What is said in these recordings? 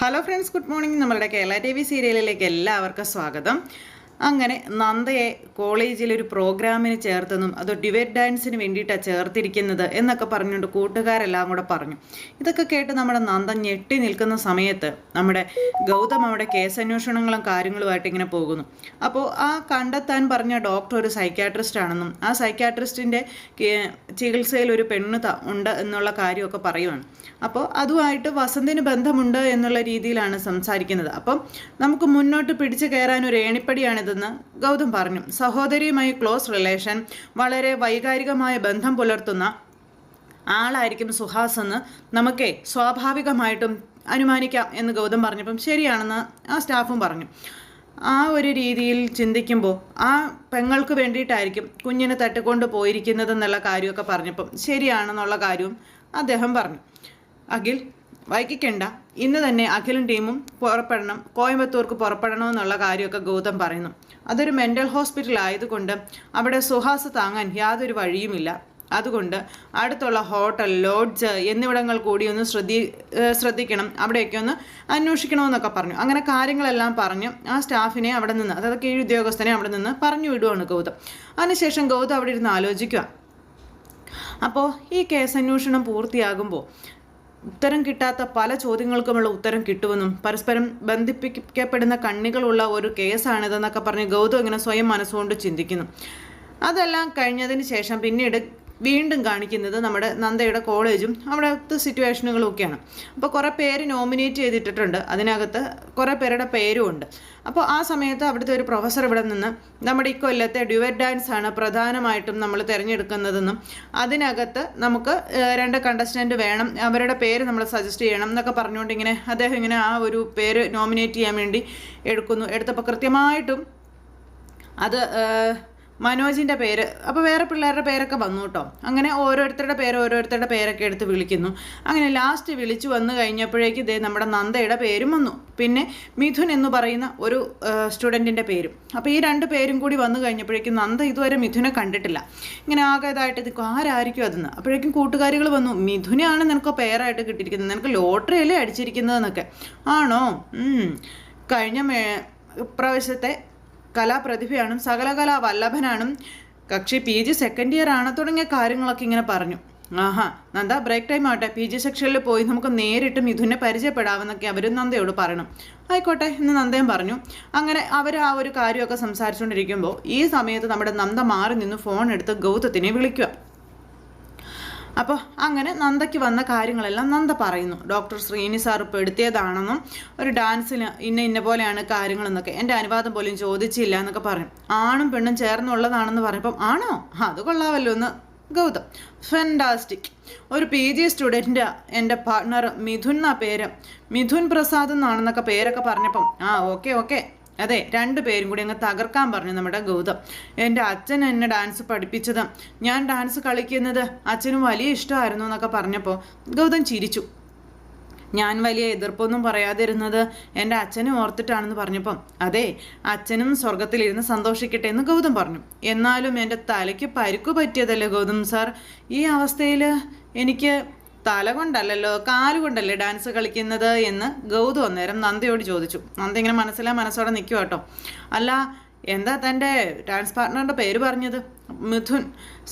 Hello friends good morning നമ്മളുടെ Kerala T V സീരിയലിലേക്ക് എല്ലാവർക്കും സ്വാഗതം. അങ്ങനെ നന്ദയെ കോളേജിൽ ഒരു പ്രോഗ്രാമിന് ചേർത്തെന്നും അത് ഡിവേറ്റ് ഡാൻസിന് വേണ്ടിയിട്ടാണ് ചേർത്തിരിക്കുന്നത് എന്നൊക്കെ പറഞ്ഞുകൊണ്ട് കൂട്ടുകാരെല്ലാം കൂടെ പറഞ്ഞു. ഇതൊക്കെ കേട്ട് നമ്മുടെ നന്ദ ഞെട്ടി നിൽക്കുന്ന സമയത്ത് നമ്മുടെ ഗൗതം അവിടെ കേസന്വേഷണങ്ങളും കാര്യങ്ങളുമായിട്ട് ഇങ്ങനെ പോകുന്നു. അപ്പോൾ ആ കണ്ടെത്താൻ പറഞ്ഞ ഡോക്ടർ ഒരു സൈക്യാട്രിസ്റ്റ് ആണെന്നും ആ സൈക്യാട്രിസ്റ്റിന്റെ ചികിത്സയിൽ ഒരു പെണ്ണ് ഉണ്ട് എന്നുള്ള കാര്യമൊക്കെ പറയുവാണ്. അപ്പോൾ അതുമായിട്ട് വസന്തിന് ബന്ധമുണ്ട് എന്നുള്ള രീതിയിലാണ് സംസാരിക്കുന്നത്. അപ്പം നമുക്ക് മുന്നോട്ട് പിടിച്ചു കയറാൻ ഒരു ഏണിപ്പടിയാണിതെന്ന് ഗൗതം പറഞ്ഞു. സഹോദരിയുമായി ക്ലോസ് റിലേഷൻ വളരെ വൈകാരികമായ ബന്ധം പുലർത്തുന്ന ആളായിരിക്കും സുഹാസ് എന്ന് നമുക്ക് സ്വാഭാവികമായിട്ടും അനുമാനിക്കാം എന്ന് ഗൗതം പറഞ്ഞപ്പം ശരിയാണെന്ന് ആ സ്റ്റാഫും പറഞ്ഞു. ആ ഒരു രീതിയിൽ ചിന്തിക്കുമ്പോൾ ആ പെങ്ങൾക്ക് വേണ്ടിയിട്ടായിരിക്കും കുഞ്ഞിനെ തട്ടിക്കൊണ്ട് പോയിരിക്കുന്നതെന്നുള്ള കാര്യമൊക്കെ പറഞ്ഞപ്പം ശരിയാണെന്നുള്ള കാര്യവും അദ്ദേഹം പറഞ്ഞു. അഖിൽ വൈകിക്കണ്ട. ഇന്ന് തന്നെ അഖിലും ടീമും പുറപ്പെടണം. കോയമ്പത്തൂർക്ക് പുറപ്പെടണമെന്നുള്ള കാര്യമൊക്കെ ഗൗതം പറയുന്നു. അതൊരു മെന്റൽ ഹോസ്പിറ്റൽ ആയതുകൊണ്ട് അവിടെ സുഹാസ് താങ്ങാൻ യാതൊരു വഴിയുമില്ല. അതുകൊണ്ട് അടുത്തുള്ള ഹോട്ടൽ ലോഡ്ജ് എന്നിവിടങ്ങൾ കൂടി ഒന്ന് ശ്രദ്ധി ശ്രദ്ധിക്കണം. അവിടെയൊക്കെ ഒന്ന് അന്വേഷിക്കണമെന്നൊക്കെ പറഞ്ഞു. അങ്ങനെ കാര്യങ്ങളെല്ലാം പറഞ്ഞ് ആ സ്റ്റാഫിനെ അവിടെ നിന്ന് അതായത് കീഴുദ്യോഗസ്ഥനെ അവിടെ നിന്ന് പറഞ്ഞു വിടുവാണ് ഗൗതം. അതിനുശേഷം ഗൗതം അവിടെ ഇരുന്ന് ആലോചിക്കുക അപ്പോൾ ഈ കേസന്വേഷണം പൂർത്തിയാകുമ്പോൾ ഉത്തരം കിട്ടാത്ത പല ചോദ്യങ്ങൾക്കുമുള്ള ഉത്തരം കിട്ടുമെന്നും പരസ്പരം ബന്ധിപ്പിക്കപ്പെടുന്ന കണ്ണികളുള്ള ഒരു കേസാണിതെന്നൊക്കെ പറഞ്ഞ് ഗൗതം ഇങ്ങനെ സ്വയം മനസ്സുകൊണ്ട് ചിന്തിക്കുന്നു. അതെല്ലാം കഴിഞ്ഞതിന് ശേഷം പിന്നീട് വീണ്ടും കാണിക്കുന്നത് നമ്മുടെ നന്ദയുടെ കോളേജും അവിടുത്തെ സിറ്റുവേഷനുകളും ഒക്കെയാണ്. അപ്പോൾ കുറേ പേര് നോമിനേറ്റ് ചെയ്തിട്ടിട്ടുണ്ട്. അതിനകത്ത് കുറേ പേരുടെ പേരും ഉണ്ട്. അപ്പോൾ ആ സമയത്ത് അവിടുത്തെ ഒരു പ്രൊഫസർ ഇവിടെ നിന്ന് നമ്മുടെ ഇക്കൊല്ലത്തെ ഡ്യുവറ്റ് ഡാൻസ് ആണ് പ്രധാനമായിട്ടും നമ്മൾ തിരഞ്ഞെടുക്കുന്നതെന്നും അതിനകത്ത് നമുക്ക് രണ്ട് കണ്ടസ്റ്റന്റ് വേണം അവരുടെ പേര് നമ്മൾ സജസ്റ്റ് ചെയ്യണം എന്നൊക്കെ പറഞ്ഞുകൊണ്ട് ഇങ്ങനെ അദ്ദേഹം ഇങ്ങനെ ആ ഒരു പേര് നോമിനേറ്റ് ചെയ്യാൻ വേണ്ടി എടുക്കുന്നു. എടുത്തപ്പോൾ കൃത്യമായിട്ടും അത് മനോജിന്റെ പേര് അപ്പോൾ വേറെ പിള്ളേരുടെ പേരൊക്കെ വന്നു കേട്ടോ. അങ്ങനെ ഓരോരുത്തരുടെ പേര് ഓരോരുത്തരുടെ പേരൊക്കെ എടുത്ത് വിളിക്കുന്നു. അങ്ങനെ ലാസ്റ്റ് വിളിച്ചു വന്നു കഴിഞ്ഞപ്പോഴേക്ക് ഇതേ നമ്മുടെ നന്ദയുടെ പേരും വന്നു. പിന്നെ മിഥുൻ എന്ന് പറയുന്ന ഒരു സ്റ്റുഡന്റിന്റെ പേരും. അപ്പോൾ ഈ രണ്ട് പേരും കൂടി വന്നു കഴിഞ്ഞപ്പോഴേക്കും നന്ദ ഇതുവരെ മിഥുനെ കണ്ടിട്ടില്ല. ഇങ്ങനെ ആകെ ഇതായിട്ട് നിൽക്കും ആരായിരിക്കും അതെന്ന്. അപ്പോഴേക്കും കൂട്ടുകാരികൾ വന്നു മിഥുനെയാണ് നിനക്ക് പേരായിട്ട് കിട്ടിയിരിക്കുന്നത്. നിനക്ക് ലോട്ടറി അല്ലേ അടിച്ചിരിക്കുന്നതെന്നൊക്കെ. ആണോ? കഴിഞ്ഞ മേ പ്രാവശ്യത്തെ കലാപ്രതിഭയാണും സകലകലാ വല്ലഭനാണും കക്ഷി പി ജി സെക്കൻഡ് ഇയർ ആണ് തുടങ്ങിയ കാര്യങ്ങളൊക്കെ ഇങ്ങനെ പറഞ്ഞു. ആഹാ നന്ദ ബ്രേക്ക് ടൈം ആവട്ടെ. പി ജി സെക്ഷനിൽ പോയി നമുക്ക് നേരിട്ട് മിഥുനെ പരിചയപ്പെടാമെന്നൊക്കെ അവർ നന്ദയോട് പറയണം. ആയിക്കോട്ടെ എന്ന് നന്ദയും പറഞ്ഞു. അങ്ങനെ അവർ ആ ഒരു കാര്യമൊക്കെ സംസാരിച്ചുകൊണ്ടിരിക്കുമ്പോൾ ഈ സമയത്ത് നമ്മുടെ നന്ദ മാറി നിന്ന് ഫോൺ എടുത്ത് ഗൗതത്തിനെ വിളിക്കുക. അപ്പോൾ അങ്ങനെ നന്ദയ്ക്ക് വന്ന കാര്യങ്ങളെല്ലാം നന്ദ പറയുന്നു. ഡോക്ടർ ശ്രീനി സാർ പെടുത്തിയതാണെന്നും ഒരു ഡാൻസിന് ഇന്ന ഇന്ന പോലെയാണ് കാര്യങ്ങളെന്നൊക്കെ. എന്റെ അനുവാദം പോലും ചോദിച്ചില്ല എന്നൊക്കെ പറഞ്ഞു ആണും പെണ്ണും ചേർന്നുള്ളതാണെന്ന് പറഞ്ഞപ്പം ആണോ? അത് കൊള്ളാമല്ലോ എന്ന് ഗൗതം. ഫെൻഡാസ്റ്റിക് ഒരു പി ജി സ്റ്റുഡന്റ് എന്റെ പാർട്ട്ണർ മിഥുൻ എന്നാ പേര്? മിഥുൻ പ്രസാദ് എന്നാണെന്നൊക്കെ പേരൊക്കെ പറഞ്ഞപ്പം ആ ഓക്കെ ഓക്കെ. അതെ രണ്ടു പേരും കൂടി അങ്ങ് തകർക്കാൻ പറഞ്ഞു നമ്മുടെ ഗൗതം. എന്റെ അച്ഛൻ എന്നെ ഡാൻസ് പഠിപ്പിച്ചത്. ഞാൻ ഡാൻസ് കളിക്കുന്നത് അച്ഛനും വലിയ ഇഷ്ടമായിരുന്നു എന്നൊക്കെ പറഞ്ഞപ്പോൾ ഗൗതം ചിരിച്ചു. ഞാൻ വലിയ എതിർപ്പൊന്നും പറയാതിരുന്നത് എന്റെ അച്ഛനും ഓർത്തിട്ടാണെന്ന് പറഞ്ഞപ്പം അതെ അച്ഛനും സ്വർഗത്തിലിരുന്ന് സന്തോഷിക്കട്ടെ എന്ന് ഗൗതം പറഞ്ഞു. എന്നാലും എന്റെ തലയ്ക്ക് പരിക്കു പറ്റിയതല്ലേ ഗൗതം സാർ? ഈ അവസ്ഥയിൽ എനിക്ക് തല കൊണ്ടല്ലല്ലോ കാലുകൊണ്ടല്ലേ ഡാൻസ് കളിക്കുന്നത് എന്ന് ഗൗതം അന്നേരം നന്ദയോട് ചോദിച്ചു. നന്ദ ഇങ്ങനെ മനസ്സിലാ മനസ്സോടെ നിൽക്കുക കേട്ടോ അല്ല എന്താ തന്റെ ഡാൻസ് പാർട്ട്ണറുടെ പേര് പറഞ്ഞത്? മിഥുൻ.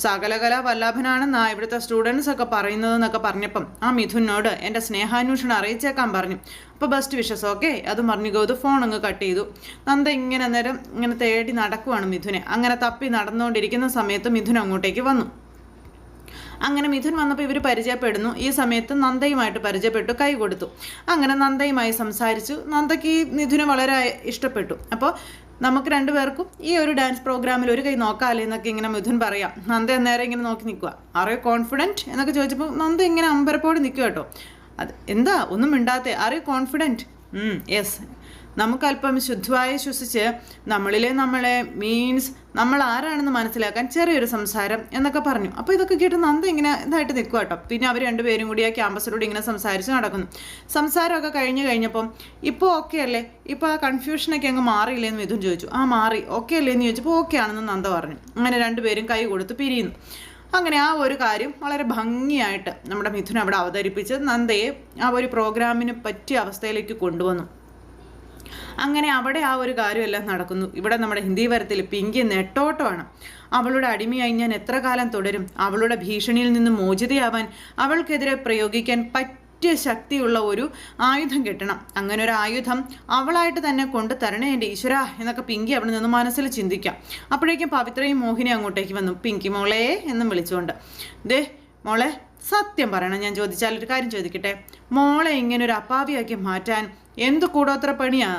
സകലകല വല്ലാഭനാണെന്നാ ഇവിടുത്തെ സ്റ്റുഡൻസ് ഒക്കെ പറയുന്നതെന്നൊക്കെ പറഞ്ഞപ്പം ആ മിഥുനോട് എന്റെ സ്നേഹാന്വേഷണം അറിയിച്ചേക്കാൻ പറഞ്ഞു. അപ്പോൾ ബെസ്റ്റ് വിഷസ് ഓക്കെ അത് പറഞ്ഞു ഗൗതു ഫോൺ അങ്ങ് കട്ട് ചെയ്തു. നന്ദ ഇങ്ങനെ നേരം ഇങ്ങനെ തേടി നടക്കുവാണ് മിഥുനെ. അങ്ങനെ തപ്പി നടന്നുകൊണ്ടിരിക്കുന്ന സമയത്ത് മിഥുൻ അങ്ങോട്ടേക്ക് വന്നു. അങ്ങനെ മിഥുൻ വന്നപ്പോൾ ഇവർ പരിചയപ്പെടുന്നു. ഈ സമയത്ത് നന്ദയുമായിട്ട് പരിചയപ്പെട്ടു കൈ കൊടുത്തു. അങ്ങനെ നന്ദയുമായി സംസാരിച്ചു. നന്ദയ്ക്ക് മിഥുനെ വളരെ ഇഷ്ടപ്പെട്ടു. അപ്പോൾ നമുക്ക് രണ്ടുപേർക്കും ഈ ഒരു ഡാൻസ് പ്രോഗ്രാമിൽ ഒരു കൈ നോക്കാമല്ലേ എന്നൊക്കെ ഇങ്ങനെ മിഥുൻ പറയാം. നന്ദ അന്നേരം ഇങ്ങനെ നോക്കി നിൽക്കുക ആർ യു കോൺഫിഡന്റ് എന്നൊക്കെ ചോദിച്ചപ്പോൾ നന്ദ ഇങ്ങനെ അമ്പരപ്പോടെ നിൽക്കുക കേട്ടോ. അത് എന്താ? ഒന്നും മിണ്ടാത്തേ. ആർ യു കോൺഫിഡന്റ് യെസ് നമുക്കല്പം ശുദ്ധമായി ശ്വസിച്ച് നമ്മളിലെ നമ്മളെ മീൻസ് നമ്മൾ ആരാണെന്ന് മനസ്സിലാക്കാൻ ചെറിയൊരു സംസാരം എന്നൊക്കെ പറഞ്ഞു. അപ്പോൾ ഇതൊക്കെ കേട്ട് നന്ദ ഇങ്ങനെ ഇതായിട്ട് നിൽക്കുക കേട്ടോ പിന്നെ അവർ രണ്ടുപേരും കൂടി ആ ക്യാമ്പസിലൂടെ ഇങ്ങനെ സംസാരിച്ച് നടക്കുന്നു. സംസാരമൊക്കെ കഴിഞ്ഞ് കഴിഞ്ഞപ്പം ഇപ്പോൾ ഓക്കെ അല്ലേ? ഇപ്പോൾ ആ കൺഫ്യൂഷനൊക്കെ അങ്ങ് മാറിയില്ലേ? എന്ന് മിഥുൻ ചോദിച്ചു. ആ മാറി. ഓക്കെ അല്ലേ? എന്ന് ചോദിച്ചപ്പോൾ ഓക്കെ ആണെന്ന് നന്ദ പറഞ്ഞു. അങ്ങനെ രണ്ടുപേരും കൈ കൊടുത്ത് പിരിയുന്നു. അങ്ങനെ ആ ഒരു കാര്യം വളരെ ഭംഗിയായിട്ട് നമ്മുടെ മിഥുൻ അവിടെ അവതരിപ്പിച്ച് നന്ദയെ ആ ഒരു പ്രോഗ്രാമിന് പറ്റിയ അവസ്ഥയിലേക്ക് കൊണ്ടുവന്നു. അങ്ങനെ അവിടെ ആ ഒരു കാര്യമെല്ലാം നടക്കുന്നു. ഇവിടെ നമ്മുടെ ഹിന്ദി വരത്തിൽ പിങ്കി നെട്ടോട്ടമാണ്. അവളുടെ അടിമയായി ഞാൻ എത്ര കാലം തുടരും? അവളുടെ ഭീഷണിയിൽ നിന്ന് മോചിതയാവാൻ അവൾക്കെതിരെ പ്രയോഗിക്കാൻ പറ്റിയ ശക്തിയുള്ള ഒരു ആയുധം കിട്ടണം. അങ്ങനെ ഒരു ആയുധം അവളായിട്ട് തന്നെ കൊണ്ട് തരണേ എന്റെ ഈശ്വര എന്നൊക്കെ പിങ്കി അവിടെ നിന്ന് മനസ്സിൽ ചിന്തിക്കാം. അപ്പോഴേക്കും പവിത്രയും മോഹിനി അങ്ങോട്ടേക്ക് വന്നു. പിങ്കി മോളെ എന്നും വിളിച്ചുകൊണ്ട്. ദേ മോളെ സത്യം പറയണം. ഞാൻ ചോദിച്ചാൽ ഒരു കാര്യം ചോദിക്കട്ടെ? മോളെ ഇങ്ങനെ ഒരു അപ്പാവിയാക്കി മാറ്റാൻ എന്ത് കൂടോത്ര പണിയാ?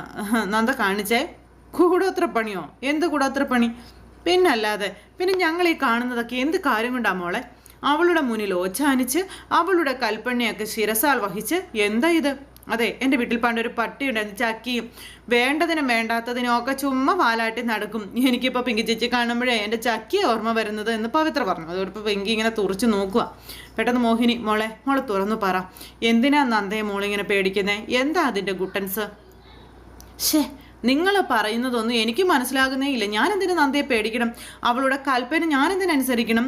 നന്ദ കാണിച്ചേ. കൂടോത്ര പണിയോ? എന്ത് കൂടോത്ര പണി? പിന്നല്ലാതെ പിന്നെ ഞങ്ങൾ ഈ കാണുന്നതൊക്കെ എന്ത് കാര്യം കൊണ്ടാ മോളെ? അവളുടെ മുന്നിൽ ഓച്ചാനിച്ച് അവളുടെ കൽപ്പണിയൊക്കെ ശിരസാൽ വഹിച്ച് എന്താ ഇത്? അതെ എന്റെ വീട്ടിൽ പണ്ടൊരു പട്ടിയുണ്ടായിരുന്നു ചക്കിയും വേണ്ടതിനും വേണ്ടാത്തതിനും ഒക്കെ ചുമ്മാ പാലാട്ടി നടക്കും. എനിക്കിപ്പോൾ പിങ്കി ചേച്ചി കാണുമ്പോഴേ എന്റെ ചക്കിയെ ഓർമ്മ വരുന്നത് എന്ന് പവിത്ര പറഞ്ഞു. അതോടൊപ്പം പിങ്കി ഇങ്ങനെ തുറച്ച് നോക്കുക പെട്ടെന്ന് മോഹിനി മോളെ മോളെ തുറന്നു പറ. എന്തിനാ നന്ദയെ മോളിങ്ങനെ പേടിക്കുന്നത് എന്താ അതിന്റെ ഗുട്ടൻസ്? ഷേ നിങ്ങൾ പറയുന്നതൊന്നും എനിക്ക് മനസ്സിലാകുന്നേ ഇല്ല. ഞാൻ എന്തിനു നന്ദയെ പേടിക്കണം? അവളുടെ കൽപ്പന ഞാൻ എന്തിനനുസരിക്കണം?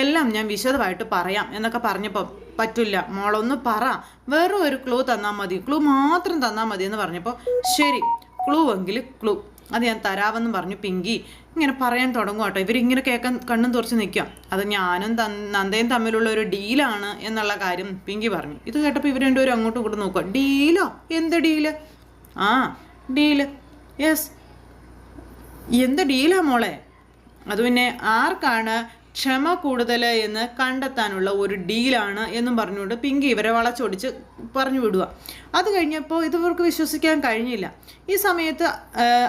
എല്ലാം ഞാൻ വിശദമായിട്ട് പറയാം എന്നൊക്കെ പറഞ്ഞപ്പോൾ പറ്റില്ല. മോളൊന്ന് പറ. വേറെ ഒരു ക്ലൂ തന്നാൽ മതി. ക്ലൂ മാത്രം തന്നാൽ മതി എന്ന് പറഞ്ഞപ്പോൾ ശരി ക്ലൂ എങ്കിൽ ക്ലൂ അത് ഞാൻ തരാമെന്ന് പറഞ്ഞു പിങ്കി. ഇങ്ങനെ പറയാൻ തുടങ്ങും കേട്ടോ. ഇവരിങ്ങനെ കേൾക്കാൻ കണ്ണും തുറച്ച് നിൽക്കാം അത് ഞാനും നന്ദയും തമ്മിലുള്ള ഒരു ഡീലാണ് എന്നുള്ള കാര്യം പിങ്കി പറഞ്ഞു. ഇത് കേട്ടപ്പോൾ ഇവർ രണ്ടുപേരും അങ്ങോട്ടും ഇങ്ങോട്ടും നോക്കുക ഡീലോ എന്ത് ഡീൽ ആ ഡീൽ യെസ് എന്ത് ഡീലാ മോളെ? അത് പിന്നെ ആർക്കാണ് ക്ഷമ കൂടുതൽ എന്ന് കണ്ടെത്താനുള്ള ഒരു ഡീലാണ് എന്നും പറഞ്ഞുകൊണ്ട് പിങ്കി ഇവരെ വളച്ചൊടിച്ച് പറഞ്ഞു വിടുക. അത് കഴിഞ്ഞപ്പോൾ ഇതവർക്ക് വിശ്വസിക്കാൻ കഴിഞ്ഞില്ല. ഈ സമയത്ത്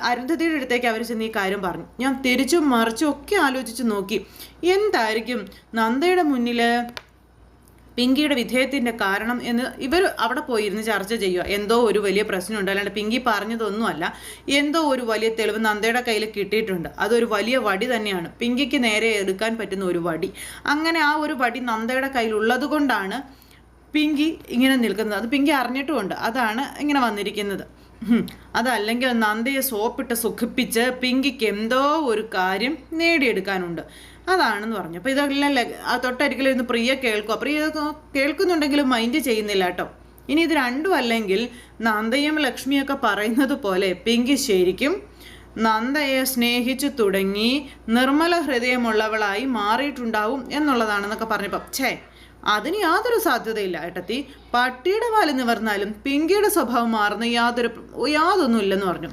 അരുന്ധതിയുടെ അടുത്തേക്ക് അവർ ചെന്ന് ഈ കാര്യം പറഞ്ഞു. ഞാൻ തിരിച്ചും മറിച്ചും ഒക്കെ ആലോചിച്ച് നോക്കി. എന്തായിരിക്കും നന്ദയുടെ മുന്നിൽ പിങ്കിയുടെ വിധേയത്തിന്റെ കാരണം എന്ന് ഇവർ അവിടെ പോയിരുന്ന് ചർച്ച ചെയ്യുക എന്തോ ഒരു വലിയ പ്രശ്നമുണ്ട്. അല്ലാണ്ട് പിങ്കി പറഞ്ഞതൊന്നുമല്ല. എന്തോ ഒരു വലിയ തെളിവ് നന്ദയുടെ കയ്യിൽ കിട്ടിയിട്ടുണ്ട്. അതൊരു വലിയ വടി തന്നെയാണ്. പിങ്കിക്ക് നേരെ എടുക്കാൻ പറ്റുന്ന ഒരു വടി. അങ്ങനെ ആ ഒരു വടി നന്ദയുടെ കയ്യിൽ ഉള്ളത് കൊണ്ടാണ് പിങ്കി ഇങ്ങനെ നിൽക്കുന്നത്. അത് പിങ്കി അറിഞ്ഞിട്ടുമുണ്ട്. അതാണ് ഇങ്ങനെ വന്നിരിക്കുന്നത്. അതല്ലെങ്കിൽ നന്ദയെ സോപ്പിട്ട് സുഖിപ്പിച്ച് പിങ്കിക്ക് എന്തോ ഒരു കാര്യം നേടിയെടുക്കാനുണ്ട്. അതാണെന്ന് പറഞ്ഞു. അപ്പോൾ ഇതെല്ലാം തൊട്ടരികിലും ഇന്ന് പ്രിയ കേൾക്കും. പ്രിയ കേൾക്കുന്നുണ്ടെങ്കിലും മൈൻഡ് ചെയ്യുന്നില്ല കേട്ടോ. ഇനി ഇത് രണ്ടും അല്ലെങ്കിൽ നന്ദയും ലക്ഷ്മിയൊക്കെ പറയുന്നത് പോലെ പിങ്കി ശരിക്കും നന്ദയെ സ്നേഹിച്ചു തുടങ്ങി നിർമ്മല ഹൃദയമുള്ളവളായി മാറിയിട്ടുണ്ടാവും എന്നുള്ളതാണെന്നൊക്കെ പറഞ്ഞപ്പം ഛേ അതിന് യാതൊരു സാധ്യതയില്ല ഏട്ടത്തി. പട്ടിയുടെ വാൽ നിവർന്നാലും പിങ്കിയുടെ സ്വഭാവം മാറുന്ന യാതൊരു യാതൊന്നുമില്ലെന്ന് പറഞ്ഞു.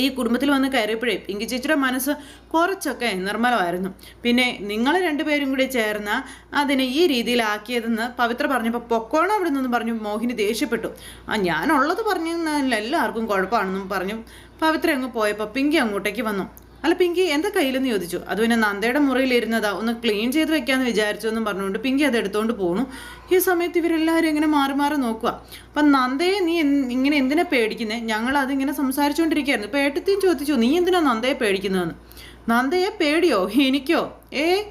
ഈ കുടുംബത്തിൽ വന്ന് കയറിയപ്പോഴേ പിങ്കി ചേച്ചിയുടെ മനസ്സ് കുറച്ചൊക്കെ നിർമ്മലമായിരുന്നു. പിന്നെ നിങ്ങൾ രണ്ടുപേരും കൂടി ചേർന്ന് അതിനെ ഈ രീതിയിലാക്കിയതെന്ന് പവിത്ര പറഞ്ഞപ്പോൾ പൊക്കോണം അവിടെ നിന്നും പറഞ്ഞു മോഹിനി ദേഷ്യപ്പെട്ടു. ആ ഞാനുള്ളത് പറഞ്ഞു എല്ലാവർക്കും കുഴപ്പമാണെന്നും പറഞ്ഞു. പവിത്ര അങ്ങ് പോയപ്പോൾ പിങ്കി അങ്ങോട്ടേക്ക് വന്നു. അല്ല പിങ്കി എന്താ കയ്യിലെന്ന് ചോദിച്ചു. അത് പിന്നെ നന്ദയുടെ മുറിയിലിരുന്നതാ? ഒന്ന് ക്ലീൻ ചെയ്ത് വെക്കാന്ന് വിചാരിച്ചു എന്നും പറഞ്ഞുകൊണ്ട് പിങ്കി അത് എടുത്തുകൊണ്ട് പോണു. ഈ സമയത്ത് ഇവരെല്ലാവരും ഇങ്ങനെ മാറി മാറി നോക്കുക അപ്പം നന്ദയെ നീ ഇങ്ങനെ എന്തിനാ പേടിക്കുന്നത് ഞങ്ങൾ അതിങ്ങനെ സംസാരിച്ചുകൊണ്ടിരിക്കുകയായിരുന്നു ഇപ്പൊ ഏട്ടത്തെയും ചോദിച്ചു നീ എന്തിനാ നന്ദയെ പേടിക്കുന്നതെന്ന്? നന്ദയെ പേടിയോ? എനിക്കോ? ഏ?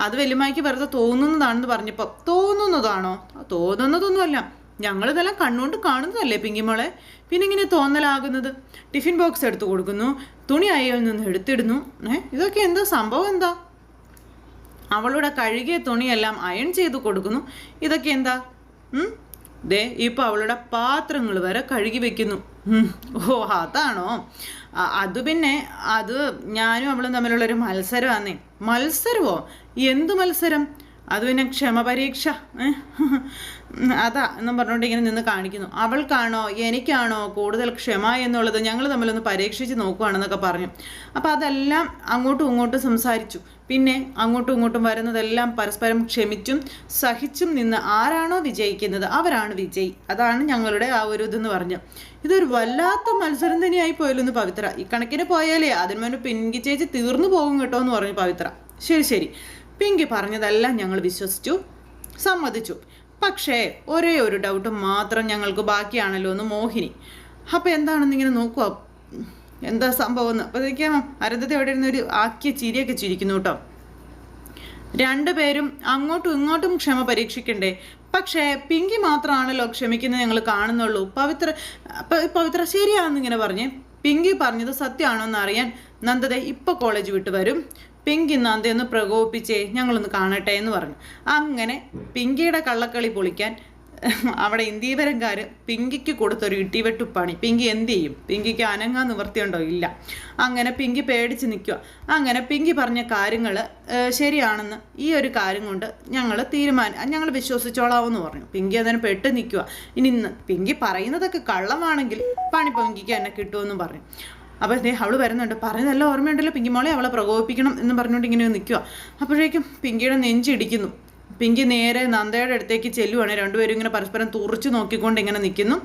അത് വലിയമായിക്ക് വെറുതെ തോന്നുന്നതാണെന്ന് പറഞ്ഞപ്പോൾ തോന്നുന്നതാണോ? തോന്നുന്നതൊന്നുമല്ല. ഞങ്ങളിതെല്ലാം കണ്ണുകൊണ്ട് കാണുന്നതല്ലേ പിങ്കിമോളെ പിന്നെ ഇങ്ങനെ തോന്നലാകുന്നത്. ടിഫിൻ ബോക്സ് എടുത്തു കൊടുക്കുന്നു. തുണി അയ്യയിൽ നിന്ന് എടുത്തിടുന്നു. ഏ ഇതൊക്കെ എന്താ സംഭവം എന്താ? അവളുടെ കഴുകിയ തുണിയെല്ലാം അയൺ ചെയ്ത് കൊടുക്കുന്നു. ഇതൊക്കെ എന്താ? ദേ ഇപ്പോൾ അവളുടെ പാത്രങ്ങൾ വരെ കഴുകി വെക്കുന്നു. ഓ അതാണോ? അത് പിന്നെ അത് ഞാനും അവളും തമ്മിലുള്ളൊരു മത്സരമാന്നേ. മത്സരമോ എന്തു മത്സരം? അത് പിന്നെ ക്ഷമ പരീക്ഷ. അതാ എന്നും പറഞ്ഞുകൊണ്ട് ഇങ്ങനെ നിന്ന് കാണിക്കുന്നു. അവൾക്കാണോ എനിക്കാണോ കൂടുതൽ ക്ഷമ എന്നുള്ളത് ഞങ്ങൾ തമ്മിലൊന്ന് പരീക്ഷിച്ച് നോക്കുകയാണെന്നൊക്കെ പറഞ്ഞു. അപ്പോൾ അതെല്ലാം അങ്ങോട്ടും ഇങ്ങോട്ടും സംസാരിച്ചു. പിന്നെ അങ്ങോട്ടും ഇങ്ങോട്ടും വരുന്നതെല്ലാം പരസ്പരം ക്ഷമിച്ചും സഹിച്ചും നിന്ന് ആരാണോ വിജയിക്കുന്നത് അവരാണ് വിജയി. അതാണ് ഞങ്ങളുടെ ആ ഒരു ഇതെന്ന് പറഞ്ഞു. ഇതൊരു വല്ലാത്ത മത്സരം തന്നെയായി പോയല്ലോ പവിത്ര. ഈ കണക്കിന് പോയാലേ അതിന് മുന്നേ പിൻകിച്ചേച്ച് ചേച്ചി തീർന്നു പോകും കേട്ടോ എന്ന് പറഞ്ഞു പവിത്ര. ശരി ശരി. പിങ്കി പറഞ്ഞതെല്ലാം ഞങ്ങൾ വിശ്വസിച്ചു സമ്മതിച്ചു. പക്ഷേ ഒരേ ഒരു ഡൗട്ട് മാത്രം ഞങ്ങൾക്ക് ബാക്കിയാണല്ലോ എന്ന് മോഹിനി. അപ്പോൾ എന്താണെന്ന് ഇങ്ങനെ നോക്കുക എന്താ സംഭവം എന്ന്? അപ്പോഴേക്കും അരുന്ധതി അവിടെ ഇരുന്ന് ഒരു ആക്കിയ ചിരിയൊക്കെ ചിരിക്കുന്നു കേട്ടോ. രണ്ടുപേരും അങ്ങോട്ടും ഇങ്ങോട്ടും ക്ഷമ പരീക്ഷിക്കണ്ടേ? പക്ഷേ പിങ്കി മാത്രമാണല്ലോ ക്ഷമിക്കുന്നത് ഞങ്ങൾ കാണുന്നുള്ളൂ. പവിത്ര പവിത്ര ശരിയാണെന്നിങ്ങനെ പറഞ്ഞ് പിങ്കി പറഞ്ഞത് സത്യമാണോ എന്ന് അറിയാൻ നന്ദതെ ഇപ്പോൾ കോളേജ് വിട്ട് വരും. പിങ്കി നന്ദി ഒന്ന് പ്രകോപിപ്പിച്ചേ ഞങ്ങളൊന്ന് കാണട്ടെ എന്ന് പറഞ്ഞു. അങ്ങനെ പിങ്കിയുടെ കള്ളക്കളി പൊളിക്കാൻ അവിടെ ഇന്ത്യപരംകാർ പിങ്കിക്ക് കൊടുത്തൊരു ഇട്ടിവെട്ടുപ്പാണി പിങ്കി എന്ത് ചെയ്യും? പിങ്കിക്ക് അനങ്ങാൻ നിവൃത്തിയുണ്ടോ ഇല്ല. അങ്ങനെ പിങ്കി പേടിച്ച് നിൽക്കുക അങ്ങനെ പിങ്കി പറഞ്ഞ കാര്യങ്ങൾ ശരിയാണെന്ന് ഈ ഒരു കാര്യം കൊണ്ട് ഞങ്ങൾ തീരുമാനം ഞങ്ങൾ വിശ്വസിച്ചോളാമെന്ന് പറഞ്ഞു. പിങ്കി അതിന് പെട്ട് നിൽക്കുക ഇനി പിങ്കി പറയുന്നതൊക്കെ കള്ളമാണെങ്കിൽ പണി പിങ്കിക്ക് എന്നെ കിട്ടുമെന്നും പറഞ്ഞു. അപ്പോൾ ദേ അവൾ വരുന്നുണ്ട്. പറയുന്നതെല്ലാം ഓർമ്മയുണ്ടല്ലോ. പിങ്കി മോളെ അവളെ പ്രകോപിപ്പിക്കണം എന്ന് പറഞ്ഞുകൊണ്ട് ഇങ്ങനെ നിൽക്കുക അപ്പോഴേക്കും പിങ്കിയുടെ നെഞ്ചിടിക്കുന്നു പിങ്കി നേരെ നന്ദയുടെ അടുത്തേക്ക് ചെല്ലുവാണ്. രണ്ടുപേരും ഇങ്ങനെ പരസ്പരം തുറച്ചു നോക്കിക്കൊണ്ട് ഇങ്ങനെ നിൽക്കുന്നു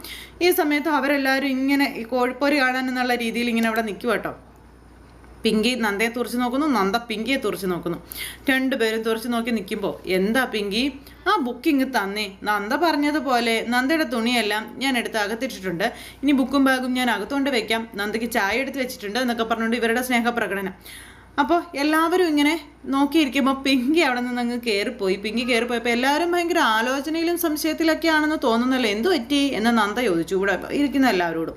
ഈ സമയത്ത് അവരെല്ലാവരും ഇങ്ങനെ ഈ കോഴിപ്പോര് കാണാൻ എന്നുള്ള രീതിയിൽ ഇങ്ങനെ അവിടെ നിൽക്കുക കേട്ടോ. പിങ്കി നന്ദയെ തുറച്ച് നോക്കുന്നു നന്ദ പിങ്കിയെ തുറച്ച് നോക്കുന്നു. രണ്ടുപേരും തുറച്ച് നോക്കി നിൽക്കുമ്പോൾ എന്താ പിങ്കി? ആ ബുക്കിങ് തന്നേ. നന്ദ പറഞ്ഞതുപോലെ നന്ദയുടെ തുണിയെല്ലാം ഞാൻ എടുത്ത് അകത്തിട്ടിട്ടുണ്ട്. ഇനി ബുക്കും ബാഗും ഞാൻ അകത്തുകൊണ്ട് വെക്കാം. നന്ദയ്ക്ക് ചായ എടുത്ത് വെച്ചിട്ടുണ്ട് എന്നൊക്കെ പറഞ്ഞുകൊണ്ട് ഇവരുടെ സ്നേഹപ്രകടനം. അപ്പോൾ എല്ലാവരും ഇങ്ങനെ നോക്കിയിരിക്കുമ്പോൾ പിങ്കി അവിടെ നിന്ന് അങ്ങ് കയറിപ്പോയി പിങ്കി കയറിപ്പോയപ്പോൾ എല്ലാവരും ഭയങ്കര ആലോചനയിലും സംശയത്തിലൊക്കെ ആണെന്ന് തോന്നുന്നല്ലോ? എന്തു പറ്റി? എന്ന് നന്ദ ചോദിച്ചു. ഇവിടെ ഇരിക്കുന്ന എല്ലാവരോടും.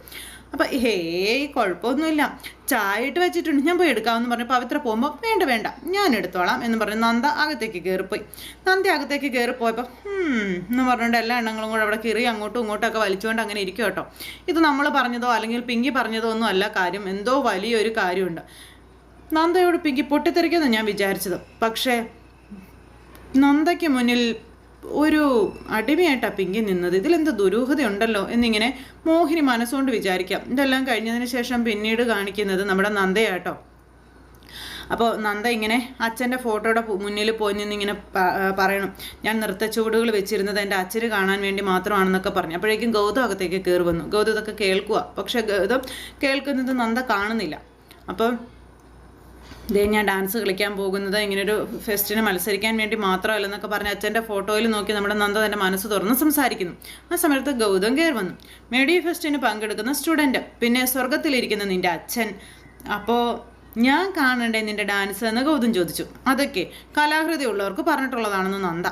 അപ്പം ഹേയ് കുഴപ്പമൊന്നുമില്ല ചായ ഇട്ട് വെച്ചിട്ടുണ്ട്. ഞാൻ പോയി എടുക്കാമെന്ന് പറഞ്ഞു. പവിത്ര പോകുമ്പോൾ വേണ്ട വേണ്ട. ഞാൻ എടുത്തോളാം എന്ന് പറഞ്ഞ് നന്ദ അകത്തേക്ക് കയറിപ്പോയി നന്ദി അകത്തേക്ക് കയറിപ്പോയപ്പോൾ എന്ന് പറഞ്ഞുകൊണ്ട് എല്ലാ എണ്ണങ്ങളും കൂടെ അവിടെ കയറി അങ്ങോട്ടും ഇങ്ങോട്ടും ഒക്കെ വലിച്ചുകൊണ്ട് അങ്ങനെ ഇരിക്കും കേട്ടോ ഇത് നമ്മൾ പറഞ്ഞതോ അല്ലെങ്കിൽ പിങ്കി പറഞ്ഞതോ ഒന്നും അല്ല കാര്യം. എന്തോ വലിയൊരു കാര്യമുണ്ട്. നന്ദയോട് പിങ്കി പൊട്ടിത്തെറിക്കുമെന്ന് ഞാൻ വിചാരിച്ചത്. പക്ഷേ നന്ദയ്ക്ക് മുന്നിൽ ഒരു അടിമയായിട്ടാണ് പിങ്കി നിന്നത്. ഇതിലെന്ത് ദുരൂഹതയുണ്ടല്ലോ എന്നിങ്ങനെ മോഹിനി മനസ്സുകൊണ്ട് വിചാരിക്കാം. ഇതെല്ലാം കഴിഞ്ഞതിന് ശേഷം പിന്നീട് കാണിക്കുന്നത് നമ്മുടെ നന്ദയാട്ടോ. അപ്പോൾ നന്ദ ഇങ്ങനെ അച്ഛന്റെ ഫോട്ടോയുടെ മുന്നിൽ പോയി നിന്നിങ്ങനെ പറയണം. ഞാൻ നൃത്തച്ചുവടുകൾ വെച്ചിരുന്നത് എന്റെ അച്ഛന് കാണാൻ വേണ്ടി മാത്രമാണെന്നൊക്കെ പറഞ്ഞു. അപ്പോഴേക്കും ഗൗതം അകത്തേക്ക് കയറി വന്നു. ഗൗതം ഇതൊക്കെ കേൾക്കുക പക്ഷേ ഗൗതം കേൾക്കുന്നത് നന്ദ കാണുന്നില്ല. അപ്പോൾ ഇതേ ഞാൻ ഡാൻസ് കളിക്കാൻ പോകുന്നത് ഇങ്ങനൊരു ഫെസ്റ്റിന് മത്സരിക്കാൻ വേണ്ടി മാത്രമല്ലെന്നൊക്കെ പറഞ്ഞ് അച്ഛന്റെ ഫോട്ടോയിൽ നോക്കി നമ്മുടെ നന്ദ തന്റെ മനസ്സ് തുറന്ന് സംസാരിക്കുന്നു. ആ സമയത്ത് ഗൗതം കയറി വന്നു. മെഡി ഫെസ്റ്റിന് പങ്കെടുക്കുന്ന സ്റ്റുഡന്റ് പിന്നെ സ്വർഗത്തിലിരിക്കുന്ന നിന്റെ അച്ഛൻ. അപ്പോൾ ഞാൻ കാണണ്ടേ നിന്റെ ഡാൻസ് എന്ന് ഗൗതം ചോദിച്ചു. അതൊക്കെ കലാഹൃതി ഉള്ളവർക്ക് പറഞ്ഞിട്ടുള്ളതാണെന്ന് നന്ദ.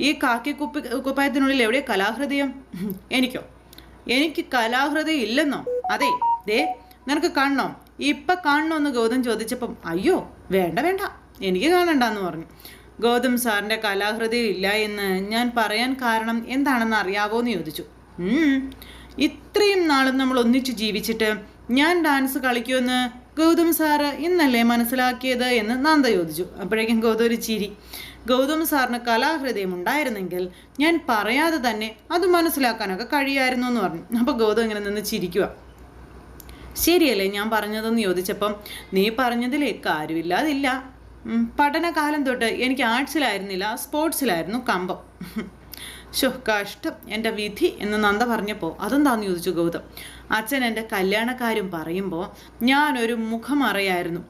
ഈ കാക്കി കുപ്പി കുപ്പായത്തിനുള്ളിൽ എവിടെ കലാഹൃദയം? എനിക്കോ? എനിക്ക് കലാഹൃദയം ഇല്ലെന്നോ? അതെ ദേ നിനക്ക് കാണണോ? ഇപ്പം കാണണമെന്ന് ഗൗതം ചോദിച്ചപ്പം അയ്യോ വേണ്ട വേണ്ട എനിക്ക് കാണണ്ടെന്ന് പറഞ്ഞു. ഗൗതം സാറിന്റെ കലാഹൃതി ഇല്ല എന്ന് ഞാൻ പറയാൻ കാരണം എന്താണെന്ന് അറിയാവോ എന്ന് ചോദിച്ചു ഇത്രയും നാളും നമ്മൾ ഒന്നിച്ച് ജീവിച്ചിട്ട് ഞാൻ ഡാൻസ് കളിക്കുമെന്ന് ഗൗതം സാറ് ഇന്നല്ലേ മനസ്സിലാക്കിയത് എന്ന് നന്ദ ചോദിച്ചു. അപ്പോഴേക്കും ഗൗതം ഒരു ചിരി. ഗൗതം സാറിന് കലാഹൃദയം ഉണ്ടായിരുന്നെങ്കിൽ ഞാൻ പറയാതെ തന്നെ അത് മനസ്സിലാക്കാനൊക്കെ കഴിയായിരുന്നു എന്ന് പറഞ്ഞു. അപ്പോൾ ഗൗതം ഇങ്ങനെ നിന്ന് ചിരിക്കുക ശരിയല്ലേ ഞാൻ പറഞ്ഞതെന്ന് ചോദിച്ചപ്പം നീ പറഞ്ഞതിലേ കാര്യമില്ലാതില്ല. പഠനകാലം തൊട്ട് എനിക്ക് ആർട്സിലായിരുന്നില്ല സ്പോർട്സിലായിരുന്നു കമ്പം. ഷോ കഷ്ടം. എന്റെ വിധി എന്ന് നന്ദ പറഞ്ഞപ്പോൾ അതെന്താണെന്ന് ചോദിച്ചു ഗൗതം? അച്ഛൻ എന്റെ കല്യാണക്കാരും പറയുമ്പോൾ ഞാനൊരു മുഖമറിയായിരുന്നു.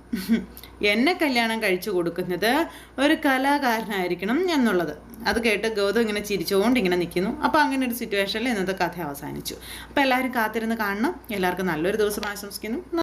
എന്നെ കല്യാണം കഴിച്ചു കൊടുക്കുന്നത് ഒരു കലാകാരനായിരിക്കണം എന്നുള്ളത്. അത് കേട്ട് ഗൗതം ഇങ്ങനെ ചിരിച്ചുകൊണ്ട് ഇങ്ങനെ നിൽക്കുന്നു അപ്പോൾ അങ്ങനെ ഒരു സിറ്റുവേഷനിൽ ഇന്നത്തെ കഥ അവസാനിച്ചു. അപ്പോൾ എല്ലാവരും കാത്തിരുന്ന് കാണണം. എല്ലാവർക്കും നല്ലൊരു ദിവസം ആശംസിക്കുന്നു.